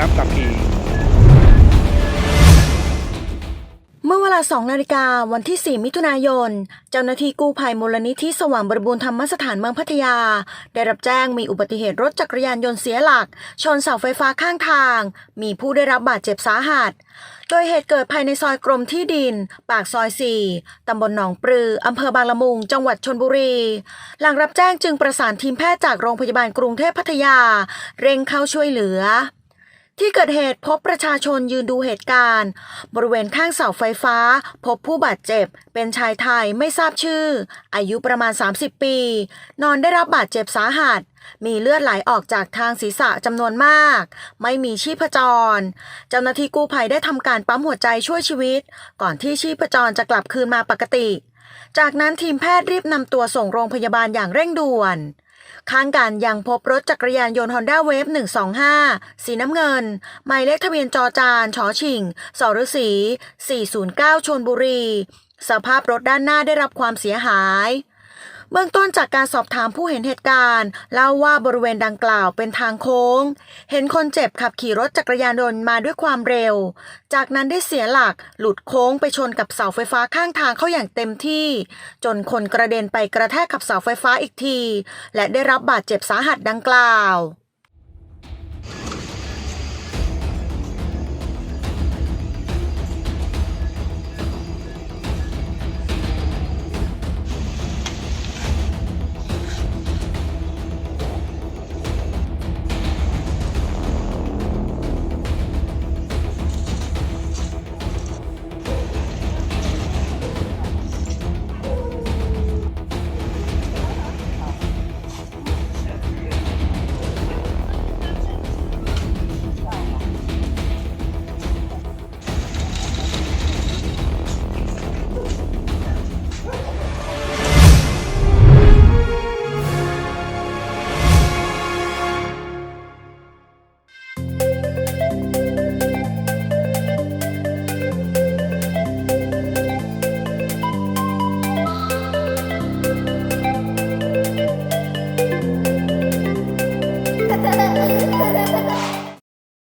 นะกับขี่เมื่อเวลา 2 นาฬิกาวันที่ 4 มิถุนายน เจ้าหน้าที่กู้ภัยมูลนิธิสว่างบริบูรณ์ธรรมสถานเมืองพัทยา ได้รับแจ้งมีอุบัติเหตุรถจักรยานยนต์เสียหลัก ชนเสาไฟฟ้าข้างทาง มีผู้ได้รับบาดเจ็บสาหัส โดยเหตุเกิดภายในซอยกรมที่ดิน ปากซอย 4 ตำบลหนองปลือ อำเภอบางละมุง จังหวัดชนบุรี หลังรับแจ้งจึงประสานทีมแพทย์จากโรงพยาบาลกรุงเทพพัทยา เร่งเข้าช่วยเหลือ ที่เกิดเหตุพบประชาชนยืนดูเหตุการณ์ บริเวณข้างเสาไฟฟ้า พบผู้บาดเจ็บ เป็นชายไทยไม่ทราบชื่อ อายุประมาณ 30 ปี นอนได้รับบาดเจ็บสาหัส มีเลือดไหลออกจากทางศีรษะจำนวนมาก ไม่มีชีพจร เจ้าหน้าที่กู้ภัยได้ทำการปั๊มหัวใจช่วยชีวิต ก่อนที่ชีพจรจะกลับคืนมาปกติ จากนั้นทีมแพทย์รีบนำตัวส่งโรงพยาบาลอย่างเร่งด่วน ข้างกันยังพบรถจักรยานยนต์ Honda Wave 125 สีน้ำเงิน หมายเลขทะเบียนจอจานชอชิงสรสี409ชนบุรี สภาพรถด้านหน้าได้รับความเสียหาย เบื้องต้นจากการสอบถามผู้เห็นเหตุการณ์เล่าว่าบริเวณดังกล่าวเป็นทางโค้ง เห็นคนเจ็บขับขี่รถจักรยานยนต์มาด้วยความเร็ว จากนั้นได้เสียหลักหลุดโค้งไปชนกับเสาไฟฟ้าข้างทางเข้าอย่างเต็มที่ จนคนกระเด็นไปกระแทกกับเสาไฟฟ้าอีกที และได้รับบาดเจ็บสาหัสดังกล่าว